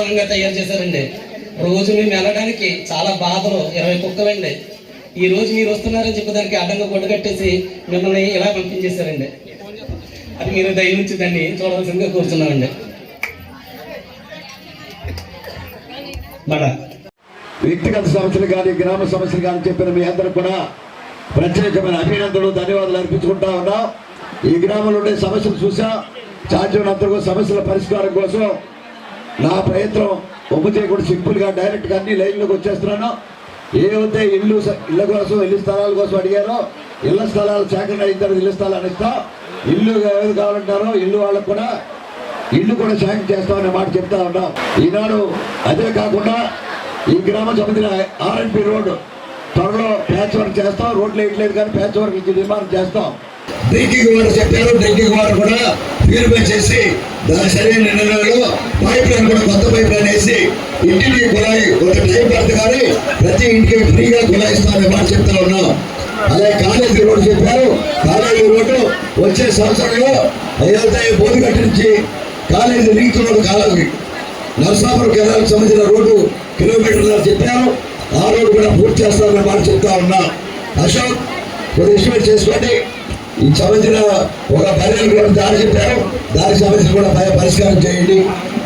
భాగంగా తయారు చేశారండి. రోజు మేము వెళ్ళడానికి చాలా బాధలు ఇరవై కుక్కలండి. ఈ రోజు మీరు వస్తున్నారని చెప్పి దానికి అడ్డంగా కొట్టుకట్టేసి మిమ్మల్ని ఇలా పంపించేశారండి. అది మీరు దయ నుంచి దాన్ని చూడవలసిందిగా కూర్చున్నామండి మన వ్యక్తిగత సమస్యలు కానీ గ్రామ సమస్యలు కానీ చెప్పిన మీ అందరూ కూడా ప్రత్యేకమైన అభినందనలు ధన్యవాదాలు అర్పించుకుంటా ఉన్నాం. ఈ గ్రామంలో ఉండే సమస్యలు చూసా చార్జీలందరూ సమస్యల పరిష్కారం కోసం నా ప్రయత్నం ఒప్పు చేయకుండా సింపుల్గా డైరెక్ట్గా అన్ని లైన్లోకి వచ్చేస్తున్నాను. ఏవైతే ఇల్లు ఇళ్ళ కోసం ఇల్లు స్థలాల కోసం అడిగారో ఇళ్ళ స్థలాలు సేకరణ అయిన తర్వాత ఇల్లు స్థలాలు ఇస్తాం ఇల్లు ఏది కావాలంటారో ఇల్లు వాళ్ళకు కూడా ఇల్లు కూడా సాయం చేస్తామనే మాట చెప్తా ఉన్నాం. ఈనాడు అదే కాకుండా ఈ గ్రామ సమితి ఆర్ఎన్పి రోడ్డు త్వరలో ప్యాచ్ వర్క్ చేస్తాం. రోడ్లు వేయట్లేదు కానీ ప్యాచ్ వర్క్ ఇచ్చి నిర్మాణం చేస్తాం. డ్రింకింగ్ వాటర్ చెప్పారు. డ్రింకింగ్ వాటర్ కూడా ప్యూరిఫై చేసి దాని సరైన నిర్ణయంలో పైప్ లైన్ కూడా కొత్త పైప్ లైన్ వేసి ఇంటికి కుళాయి ఒక టైం పడుతుంది కానీ ప్రతి ఇంటికి ఫ్రీగా కుళాయిస్తామనే మాట చెప్తా ఉన్నాం. అలాగే కాలేజీ రోడ్డు చెప్పారు. కాలేజీ రోడ్డు వచ్చే సంవత్సరంలో ఏదైతే బోధిగట్టు నుంచి college link road college Narasapuram కెనాల్కి సంబంధించిన రోడ్డు కిలోమీటర్లు చెప్పారు. ఆ రోడ్డు కూడా పూర్తి చేస్తామని మాట చెప్తా ఉన్నా. అశోక్ కొద్దిగా ఇష్టం చేసుకోండి. ఈ సంబంధించిన ఒక పర్యాలు కూడా దారి చెప్పారు. దానికి సంబంధించిన కూడా పరి- పరిష్కారం చేయండి.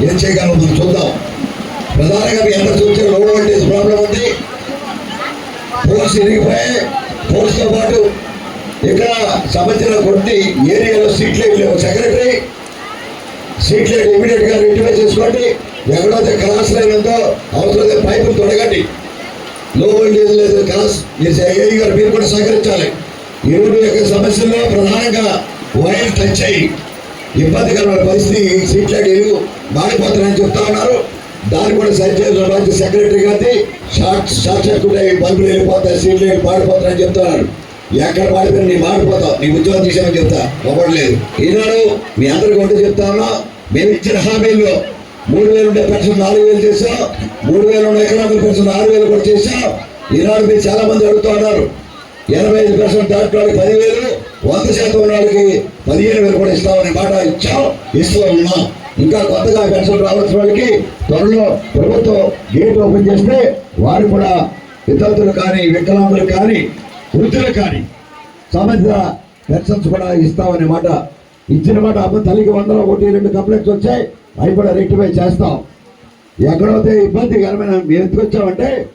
ఏం చేయగలం మనం చూద్దాం. ప్రధానంగా మీ అందరూ చూస్తే లోన్ వోల్టేజ్ ప్రాబ్లం ఉంది. పోల్స్ ఇరిగిపోయాయి. పోల్స్తో పాటు ఇక్కడ సంబంధించిన కొన్ని ఏరియాలో సీట్ లైట్ లేవు. Secretary street light immediate rectify చేసుకోండి. ఎక్కడైతే క్రాస్ లైన్ ఉందో అవసరమైతే పైపులు తొడగండి. లో వోల్టేజ్ లేదు క్రాస్. మీరు ఏఈ గారు మీరు కూడా సహకరించాలి. ఈ యొక్క సమస్యల్లో ప్రధానంగా వైర్ టచ్ అయ్యి ఇబ్బందికరమైన పరిస్థితి సీట్ లైట్ మారిపోతున్నాయని చెప్తా ఉన్నారు. దాన్ని కూడా సరిచేసిన మంచి సెక్రటరీ గారి షార్ట్ షార్ట్ సర్క్యూట్ అయ్యి బల్బులు వెళ్ళిపోతాయి సీట్లు లైట్ మాడిపోతున్నాయని చెప్తున్నారు ఎక్కడ మాడిపోయినా నీ మాడిపోతావు నీ ఉద్యోగం తీసామని చెప్తా అవ్వట్లేదు ఈనాడు మీ అందరికీ ఒకటి చెప్తా ఉన్నా మేము ఇచ్చిన హామీల్లో మూడు వేలు ఉండే పెన్షన్ నాలుగు వేలు చేసాం మూడు వేలు ఉండే ఎకరాల పెన్షన్ ఆరు వేలు కూడా చేసాం ఈనాడు మీరు చాలా మంది అడుగుతూ ఉన్నారు ఎనభై ఐదు పర్సెంట్ దాంట్లో పదివేలు వంద శాతం ఉన్న వాళ్ళకి పదిహేను వేలు కూడా ఇస్తామని మాట ఇచ్చాం. ఇస్తూ ఉన్నాం ఇంకా కొత్తగా పెన్షన్ రావాల్సిన వాళ్ళకి త్వరలో ప్రభుత్వం గేట్ ఓపెన్ చేస్తే వారు కూడా విద్యార్థులు కానీ వికలాంగులు కానీ వృద్ధులు కానీ సంబంధిత పెన్షన్స్ కూడా ఇస్తామనే మాట ఇచ్చిన మాట అమ్మ తల్లికి వందల ఒకటి రెండు కంప్లైంట్స్ వచ్చాయి. అవి కూడా రెక్టిఫై చేస్తాం. ఎక్కడైతే ఇబ్బందికరమైన మేము ఎందుకు వచ్చామంటే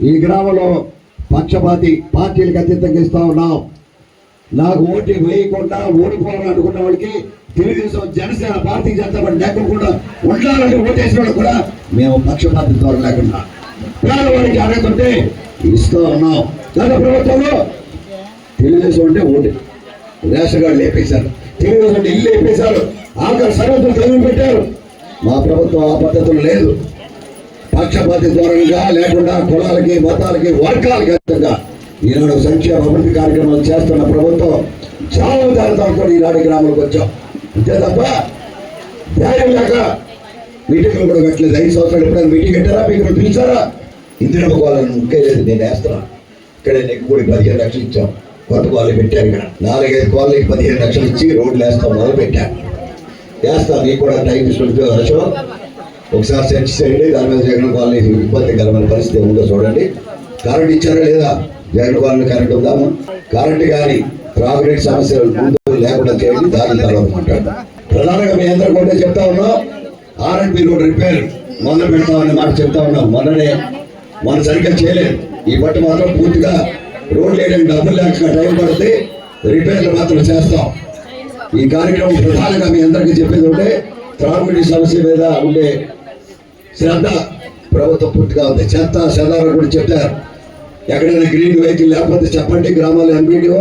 ఈ గ్రామంలో పక్షపాతి పార్టీలకు అతీతంగా ఇస్తా ఉన్నాం. నాకు ఓటు వేయకుండా ఓడిపోవాలని అనుకున్న వాళ్ళకి తెలుగుదేశం జనసేన భారతీయ జనతా పార్టీ లేకుండా ఉండాలని ఓటేసిన వాళ్ళు కూడా మేము పక్షపాతి ద్వారా లేకుండా పేదవాడికి ఉంటే ఇస్తూ ఉన్నాం. గత ప్రభుత్వంలో తెలుగుదేశం అంటే ఓటు. రేషన్ కార్డు లేపేశారు. తెలుగుదేశం అంటే ఇల్లు లేపేశారు. ఆఖరి సరిహద్దులు కలిగి పెట్టారు. మా ప్రభుత్వం ఆ పద్ధతులు లేదు. పక్షపాతి ధోరణిగా లేకుండా కులాలకి మతాలకి వర్గాలకి అతీతంగా ఈనాడు సంక్షేమ అభివృద్ధి కార్యక్రమాలు చేస్తున్న ప్రభుత్వం చాలా జాగ్రత్తలతో ఈనాడు గ్రామాలకు వచ్చాం. అంతే తప్ప ధైర్యం లేక మీటింగ్లు కూడా పెట్టలేదు. ఐదు సంవత్సరాలు ఎప్పుడైనా మీటింగ్ పెట్టారా? మీకు పిలిచారా? ఇందిరా వాళ్ళని ముఖ్యలేదు నేను వేస్తున్నా. ఇక్కడ నీకు కూడా పదిహేను లక్షలు ఇచ్చాం. కొత్త కాలనీ పెట్టారు ఇక్కడ. నాలుగైదు కోళ్ళకి పదిహేను లక్షలు ఇచ్చి రోడ్లు వేస్తాం మొదలు పెట్టాను వేస్తాం. నీకు కూడా టైం తీసుకుంటే అశోక్. ఒకసారి సెర్చ్ చేయండి దాని మీద జగన్ కాలనీ కలమైన పరిస్థితి ఉందో చూడండి. కరెంట్ ఇచ్చారా లేదా? జగన్ కాలనీ కరెంట్ ఉందాము కరెంట్ కానీ త్రాగునీటి సమస్యలు ముందు లేకుండా చేయండి దాని తర్వాత మాట్లాడు ప్రధానంగా మీ అందరూ కూడా చెప్తా ఉన్నాం ఆర్ఎంపీ రోడ్ రిపేర్ మొదలు పెడతామని మాట చెప్తా ఉన్నాం. మొన్ననే మనం సరిగ్గా చేయలేదు. ఈ బట్ట మాత్రం పూర్తిగా రోడ్ వేయడానికి డబ్బులు లేక టైం పడితే రిపేర్లు మాత్రం చేస్తాం. ఈ కార్యక్రమం ప్రధానంగా మీ అందరికీ చెప్పేది ఉంటే త్రాగునీటి సమస్య మీద ఉండే శ్రద్ధ ప్రభుత్వం పూర్తిగా ఉంది. చెత్త చెదారం కూడా చెప్పారు. ఎక్కడైనా గ్రీన్ వెహికల్ లేకపోతే చెప్పండి గ్రామాల్లో ఎంపీడీఓ.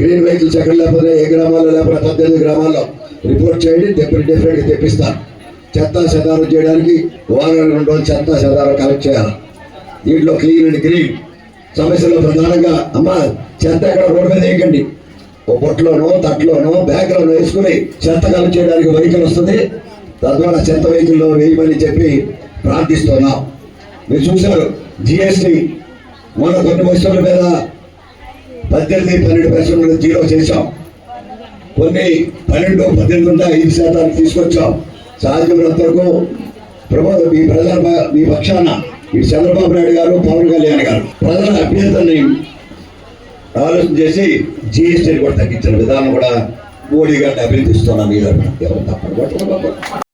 గ్రీన్ వెహికల్స్ ఎక్కడ లేకపోతే ఏ గ్రామాల్లో లేకపోతే పద్దెనిమిది గ్రామాల్లో రిపోర్ట్ చేయండి డిఫరెంట్ డిఫరెంట్గా తెప్పిస్తాను చెత్త చెదారం చేయడానికి వారం రెండు రోజులు చెత్త చెదారం కలెక్ట్ చేయాలి. దీంట్లో క్లీన్ అండ్ గ్రీన్. సమస్యలో ప్రధానంగా అమ్మ చెత్త ఎక్కడ రోడ్డు మీద వేయకండి. ఓ పొట్లోనో తట్లోనో బ్యాగ్లోనో వేసుకుని చెత్త కలెక్ట్ చేయడానికి వెహికల్ వస్తుంది. తద్వారా చెత్త వెహికల్లో వేయమని చెప్పి ప్రార్థిస్తున్నాం. మీరు చూశారు జిఎస్టి మన కొన్ని వస్తువుల మీద పద్దెనిమిది పన్నెండు పర్సెంట్ జీరో చేశాం. కొన్ని పన్నెండు పద్దెనిమిది నుండి ఐదు శాతానికి తీసుకొచ్చాం. సాధ్యమైనంత వరకు ప్రభుత్వ మీ ప్రజల మీ పక్షాన ఈ చంద్రబాబు నాయుడు గారు పవన్ కళ్యాణ్ గారు ప్రజల అభ్యర్థుల్ని ఆలోచన చేసి జిఎస్టీని కూడా తగ్గించిన విధానం కూడా మోడీ గారిని అభినందిస్తున్నాను ఈ తరపున.